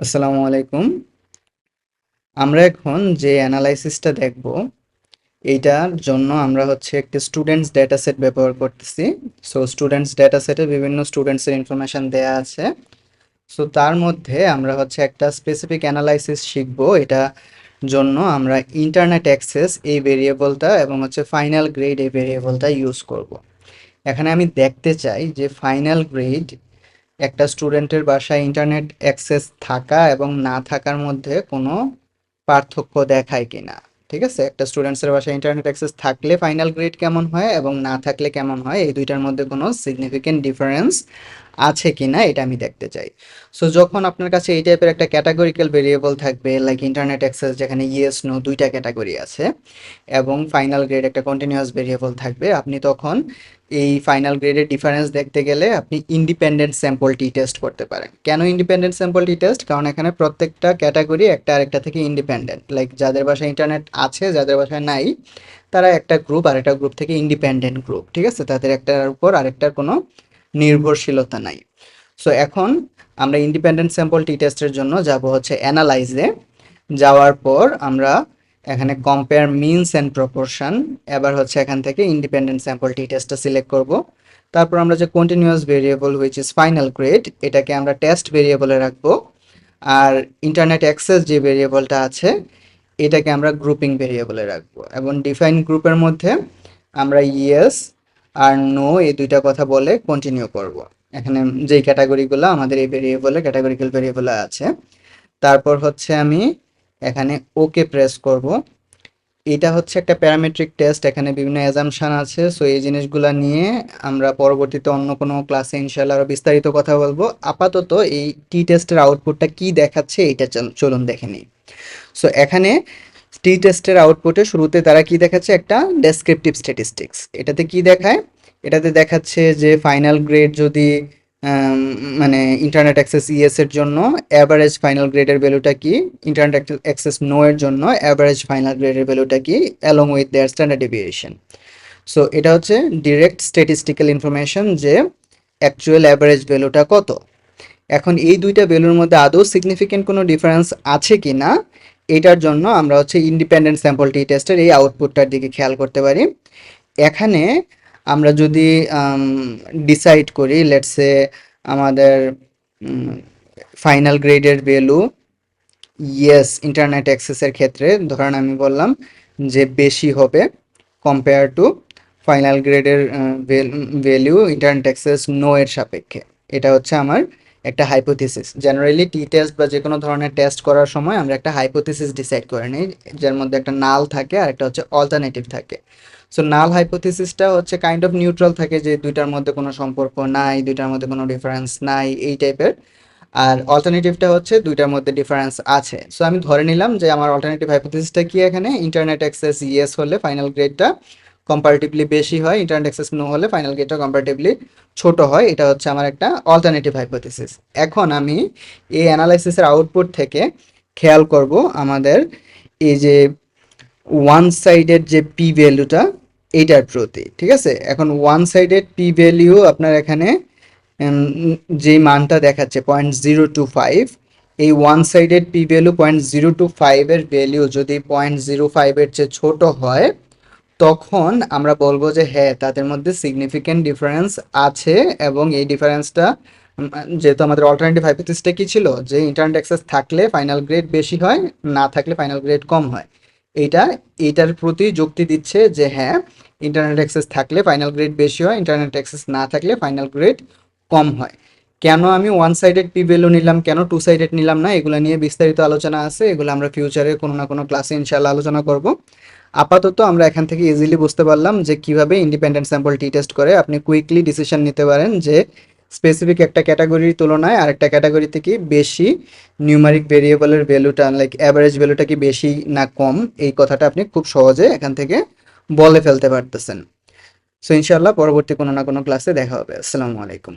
আসসালামু আলাইকুম। আমরা এখন যে অ্যানালাইসিসটা দেখব, এইটার জন্য আমরা হচ্ছে একটা স্টুডেন্টস ডেটা সেট ব্যবহার করতেছি। সো স্টুডেন্টস ডেটা সেটে বিভিন্ন স্টুডেন্টসের ইনফরমেশন দেয়া আছে। সো তার মধ্যে আমরা হচ্ছে একটা স্পেসিফিক অ্যানালাইসিস শিখব। এটা জন্য আমরা ইন্টারনেট অ্যাক্সেস এই ভেরিয়েবলটা এবং হচ্ছে ফাইনাল গ্রেড এই ভেরিয়েবলটা ইউজ করব। এখানে আমি দেখতে চাই যে ফাইনাল গ্রেড একটা স্টুডেন্টের বাসায় ইন্টারনেট অ্যাক্সেস থাকা এবং না থাকার মধ্যে কোনো পার্থক্য দেখায় কিনা, ঠিক আছে? একটা স্টুডেন্টসের বাসায় ইন্টারনেট অ্যাক্সেস থাকলে ফাইনাল গ্রেড কেমন হয় এবং না থাকলে কেমন হয়, এই দুইটার মধ্যে কোনো সিগনিফিকেন্ট ডিফারেন্স আছে কি না এটা আমি দেখতে চাই। সো যখন আপনার কাছে এই টাইপের একটা ক্যাটাগরিক্যাল ভেরিয়েবল থাকবে লাইক ইন্টারনেট অ্যাক্সেস যেখানে ইয়েস নো দুইটা ক্যাটাগরি আছে এবং ফাইনাল গ্রেড একটা কন্টিনিউয়াস ভেরিয়েবল থাকবে, আপনি তখন এই ফাইনাল গ্রেডের ডিফারেন্স দেখতে গেলে আপনি ইন্ডিপেন্ডেন্ট স্যাম্পল টি টেস্ট করতে পারেন। কেন ইন্ডিপেন্ডেন্ট স্যাম্পল টি টেস্ট কারণ এখানে প্রত্যেকটা ক্যাটাগরি একটা আরেকটা থেকে ইন্ডিপেন্ডেন্ট লাইক যাদের বাসায় ইন্টারনেট আছে, যাদের বাসায় নাই, তারা একটা গ্রুপ আরেকটা গ্রুপ থেকে ইন্ডিপেন্ডেন্ট গ্রুপ ঠিক আছে? তাদের একটার উপর আরেকটার কোনো নির্ভরশীলতা নাই। সো এখন আমরা ইন্ডিপেন্ডেন্ট স্যাম্পল টি টেস্টের জন্য যাব হচ্ছে অ্যানালাইজে যাওয়ার পর আমরা এখানে কম্পেয়ার মিনস অ্যান্ড প্রপোর্শন এবার হচ্ছে এখান থেকে ইন্ডিপেন্ডেন্ট স্যাম্পল টি টেস্টটা সিলেক্ট করব। তারপর আমরা যে continuous variable which is final grade এটাকে আমরা টেস্ট ভেরিয়েবলে রাখব। আর ইন্টারনেট অ্যাক্সেস যে ভেরিয়েবলটা আছে, এটাকে আমরা গ্রুপিং ভেরিয়েবলে রাখব। এবং ডিফাইন গ্রুপের মধ্যে আমরা ইয়েস আর নো এই দুইটা কথা বলে কন্টিনিউ করব। এখানে যেই ক্যাটাগরিগুলো আমাদের এই ভেরিয়েবলে ক্যাটাগরিক্যাল ভেরিয়েবলে আছে। তারপর হচ্ছে আমি এখানে ওকে প্রেস করব। এটা হচ্ছে একটা প্যারামেট্রিক টেস্ট এখানে বিভিন্ন অ্যাজামশান আছে। সো এই জিনিসগুলো নিয়ে আমরা পরবর্তীতে অন্য কোনো ক্লাসে ইনশাল্লাহ আরও বিস্তারিত কথা বলব। আপাতত এই টি টেস্টের আউটপুটটা কি দেখাচ্ছে এটা চল- চলুন দেখে নিই। সো এখানে টি টেস্টের আউটপুটে শুরুতে তারা কি দেখাচ্ছে, একটা ডেসক্রিপটিভ স্ট্যাটিস্টিক্স এটাতে কি দেখায়? এটাতে দেখাচ্ছে যে ফাইনাল গ্রেড যদি মানে ইন্টারনেট অ্যাক্সেস ইএস এর জন্য অ্যাভারেজ ফাইনাল গ্রেডের ভ্যালুটা কি? ইন্টারনেট অ্যাক্সেস নো এর জন্য অ্যাভারেজ ফাইনাল গ্রেডের ভ্যালুটা কি? Along with their standard deviation so এটা হচ্ছে ডিরেক্ট স্ট্যাটিস্টিক্যাল ইনফরমেশন যে অ্যাকচুয়াল অ্যাভারেজ ভ্যালুটা কত। এখন এই দুইটা ভ্যালুর মধ্যে আদৌ সিগনিফিকেন্ট কোনো ডিফারেন্স আছে কি না, এটার জন্য আমরা হচ্ছে ইন্ডিপেন্ডেন্ট স্যাম্পল টি টেস্টের এই আউটপুটটার দিকে খেয়াল করতে পারি। এখানে আমরা যদি ডিসাইড করি লেটসে আমাদের ফাইনাল গ্রেডের ভ্যালু ইয়েস ইন্টারনেট অ্যাক্সেসের ক্ষেত্রে, ধরেন আমি বললাম যে বেশি হবে কম্পেয়ার টু ফাইনাল গ্রেডের ভ্যালু ইন্টারনেট অ্যাক্সেস নো এর সাপেক্ষে। এটা হচ্ছে আমার একটা হাইপোথিসিস জেনারেলি টি টেস্ট বা যে কোনো ধরনের টেস্ট করার সময় আমরা একটা হাইপোথিসিস ডিসাইড করে নিই, যার মধ্যে একটা নাল থাকে আর একটা হচ্ছে অল্টারনেটিভ থাকে। সো নাল হাইপোথিসিসটা হচ্ছে কাইন্ড অফ নিউট্রাল থাকে যে দুইটার মধ্যে কোনো সম্পর্ক নাই, দুইটার মধ্যে কোনো ডিফারেন্স নাই, এই টাইপের আর অল্টারনেটিভটা হচ্ছে দুইটার মধ্যে ডিফারেন্স আছে। সো আমি ধরে নিলাম যে আমার অল্টারনেটিভ হাইপোথিসিসটা কি এখানে? ইন্টারনেট অ্যাক্সেস ইয়েস হলে ফাইনাল গ্রেডটা কম্পারেটিভলি বেশি হয় ইন্টারনেট অ্যাক্সেস নো হলে ফাইনাল গ্রেডটা কম্পারেটিভলি ছোট হয়। এটা হচ্ছে আমার একটা অল্টারনেটিভ হাইপোথিসিস এখন আমি এই অ্যানালাইসিসের আউটপুট থেকে খেয়াল করব আমাদের এই যে ওয়ান সাইডের যে পি ভ্যালুটা এইটার প্রতি, ঠিক আছে? এখন ওয়ান সাইডেড পি ভ্যালিউ আপনার এখানে যে মানটা দেখাচ্ছে পয়েন্ট জিরো টু ফাইভ এই one sided p value point zero two ফাইভের ভ্যালিউ যদি পয়েন্ট জিরো ফাইভের চেয়ে ছোট হয়, তখন আমরা বলব যে হ্যাঁ তাদের মধ্যে সিগনিফিকেন্ট ডিফারেন্স আছে এবং এই ডিফারেন্সটা যেহেতু আমাদের অল্টারনেটিভ হাইপোথিসটা কী ছিল? যে ইন্টারনেট অ্যাক্সেস থাকলে ফাইনাল গ্রেড বেশি হয়, না থাকলে ফাইনাল গ্রেড কম হয়। এইটা এইটার প্রতি যুক্তি দিচ্ছে যে হ্যাঁ ইন্টারনেট অ্যাক্সেস থাকলে ফাইনাল গ্রেড বেশি হয় ইন্টারনেট অ্যাক্সেস না থাকলে ফাইনাল গ্রেড কম হয়। কেন আমি ওয়ান সাইডেড পি নিলাম, কেন টু সাইডেড নিলাম না, এগুলো নিয়ে বিস্তারিত আলোচনা আছে, এগুলো আমরা ফিউচারে কোনো না কোনো ক্লাসে ইনশাল্লাহ আলোচনা করব। আপাতত আমরা এখান থেকে ইজিলি বুঝতে পারলাম যে কীভাবে ইন্ডিপেন্ডেন্ট স্যাম্পল টি টেস্ট করে আপনি কুইকলি ডিসিশন নিতে পারেন যে স্পেসিফিক একটা ক্যাটাগরির তুলনায় আর একটা ক্যাটাগরি থেকে বেশি নিউমারিক ভেরিয়েবলের ভ্যালুটা লাইক অ্যাভারেজ ভ্যালুটা কি বেশি না কম, এই কথাটা আপনি খুব সহজে এখান থেকে বলে ফেলতে পারতেছেন। সো ইনশাল্লাহ পরবর্তী কোনো না কোনো ক্লাসে দেখা হবে। আসসালামু আলাইকুম।